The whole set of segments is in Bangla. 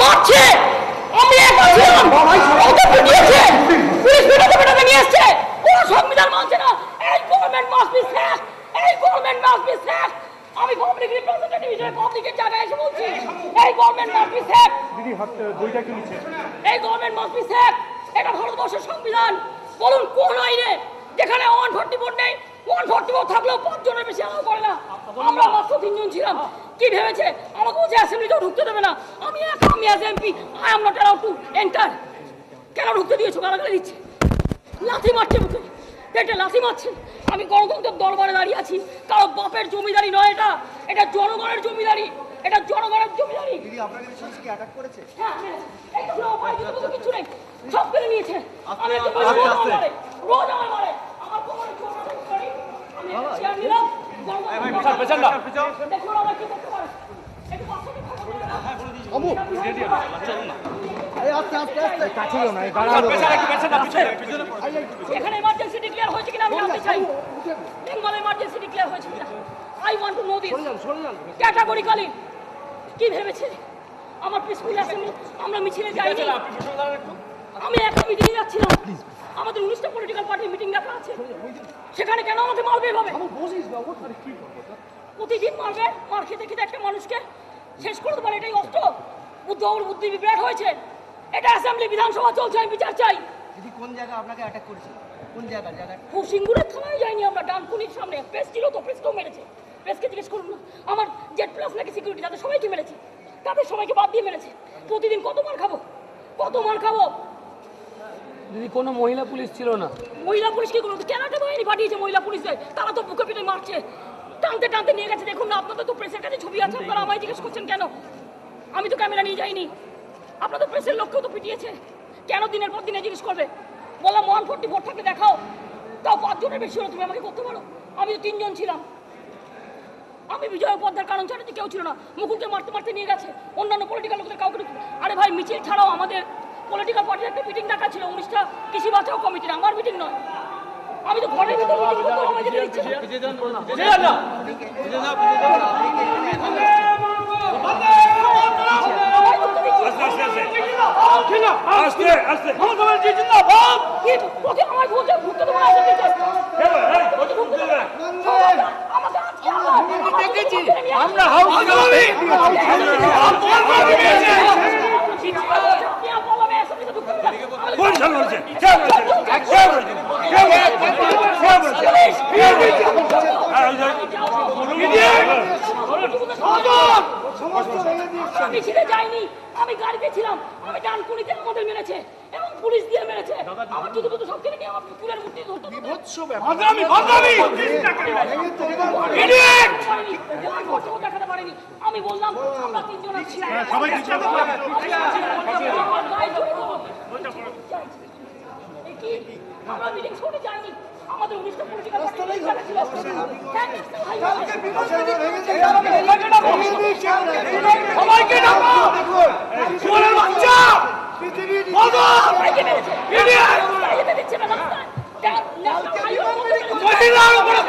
মারছে আমি একা নিয়ে এসছে কোন সংবিধান মানছে না government must be sack government must be আমি পাবলিক রিপ্রেজেন্টেটিভ হিসেবে পাবলিকের জায়গায় এসে বলছি? এই গভর্নমেন্ট মাস্ট বি স্যাক দিদি হাত বইটা কি নিচ্ছে? এই গভর্নমেন্ট মাস্ট বি সেফ এটা ভারতবর্ষের সংবিধান। বলুন কোন আইনে? যেখানে ওয়ান ফোর্টি ফোর নেই ওয়ান ফোর্টি ফোর থাকলেও পাঁচজনের বেশি অ্যালাউ করে না। আমরা মাত্র তিনজন ছিলাম। কি ভেবেছে? আমাকে বলছে অ্যাসেম্বলিতেও ঢুকতে দেবে না। আমি একা আমি as MP I am not allow to enter কেন ঢুকতে দিয়েছ? গালাগালি দিচ্ছে। লাথি মারছে মুখে। পেটে লাথি মারছে। আমি গণতন্ত্রের দরবারে দাঁড়িয়ে আছি। কারও বাপের জমিদারি নয় এটা। এটা জনগণের জমিদারি। এটা জনগণের জমিদারি। দিদি আপনাকে পুলিশ কি অ্যাটাক করেছে? হ্যাঁ, নেই। সব কেড়ে নিয়েছে। আমি রোজ। আমায় মারে। আমার কোমরে। আমি নিলাম, দেখুন আমার কি করতে পারে। একটু বাচ্চাকে না? আস্তে আস্তে। আস্তে কাছে না এই গাড়া এখানে emergency declare হয়েছে কিনা আমি জানতে চাই। বেঙ্গলে emergency declare হয়েছে কিনা? I want to know this. Categorically। কি ভেবেছে আমার পিসফুল অ্যাসেম্বলি আমরা মিছিলে যাইনি। আমি একটা মিটিংয়ে যাচ্ছিলাম। আমাদের উনিশটা পলিটিক্যাল পার্টির মিটিং ডাকা আছে। সেখানে কেন আমাকে মারবে এভাবে প্রতিদিন মারবে মার খেতে খেতে একটা মানুষকে শেষ করে দেবার এটাই অস্ত্র। বুদ্ধ ওর বুদ্ধি বিভ্রাট হয়েছে। এটা অ্যাসেম্বলি বিধানসভা চলছে আমি বিচার চাই। দিদি কোন জায়গা আপনাকে অ্যাটাক করেছে? কোন জায়গা? জায়গা সিঙ্গুরের থানায় যাইনি আমরা ডানকুনির সামনে। প্রেস ছিল তো প্রেসকেও মেরেছে। প্রেসকে জিজ্ঞেস করুন না। আমার জেড প্লাস নাকি সিকিউরিটি তাদের সবাইকে মেরেছে। তাদের সবাইকে বাদ দিয়ে মেরেছে। প্রতিদিন কত মার খাব? কত মার খাব? দিদি কোনো মহিলা পুলিশ ছিল না। মহিলা পুলিশকে কোনো কেনাটা বাহিনী পাঠিয়েছে মহিলা পুলিশদের। তারা তো বুকে পিঠে মারছে। টানতে টানতে নিয়ে গেছে। দেখুন না আপনাদের তো প্রেসের কাছে ছবি আছে। আপনারা আমায় জিজ্ঞেস করছেন কেন? আমি তো ক্যামেরা নিয়ে যাইনি। আপনাদের প্রেসের লোককেও তো পিটিয়েছে কেন দিনের পর দিনে জিজ্ঞেস করবে বললাম ওয়ান ফোর্টি ফোর থাকলে দেখাও তাও পাঁচজনের বেশি হলো তুমি আমাকে করতে পারো আমি তো তিনজন ছিলাম আমি বিজয় উপাধ্যায়ের কারণ ছাড়া কেউ ছিল না মুকুলকে মারতে মারতে নিয়ে গেছে অন্যান্য পলিটিক্যাল লোকদের কাউকে আরে ভাই মিছিল ছাড়াও আমাদের পলিটিক্যাল পার্টির একটা মিটিং ডাকা ছিল উনিশটা কৃষি বাঁচাও কমিটির আমার মিটিং নয় আমি তো ঘরের ভিতরে না। আমায় ঢুকতে আস্তে আস্তে কি? ওকে আমায় বলছে ঢুকতে দেবো না, আসতে দিচ্ছে। ওকে ঢুকতে দেবো না। আবার- আমাকে আমরা হাউস কোন সাল বলছে কে আমি ছিঁড়ে যাইনি আমি গাড়িতে ছিলাম আমি ডানকুনিতে আমাদের মেরেছে এবং পুলিশ দিয়ে মেরেছে আমার জুতো টুতো সব কিনে নিয়ে আমার পুকুরের মূর্তি ধরতে ইডিয়েট দেখাতে পারিনি আমি বললাম আমরা তিনজন আছি সবাই কি? আমরা মিটিং শুনে যাইনি আমাদের উনিশটা পলিটিক্যাল সবাইকে ডাকো। চোরের বাচ্চা! মহিলার উপরে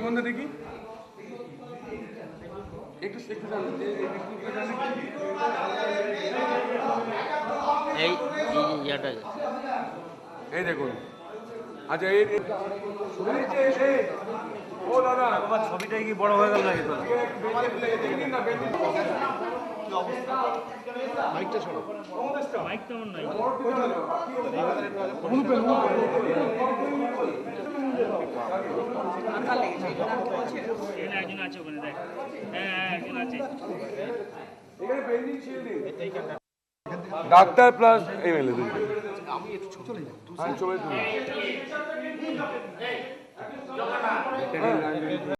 মধ্যে দেখি একটু একটু এই এই ইয়াটা এই দেখুন আচ্ছা এই ও দাদা ছবিটাই কি বড় হয়ে গেল নাকি তোর বেঞ্জিন না, বেঞ্জিন। মাইক তেমন নাই হ্যাঁ হ্যাঁ। ডাক্তার প্লাস এমএলএ দুজন আমি চলে যাই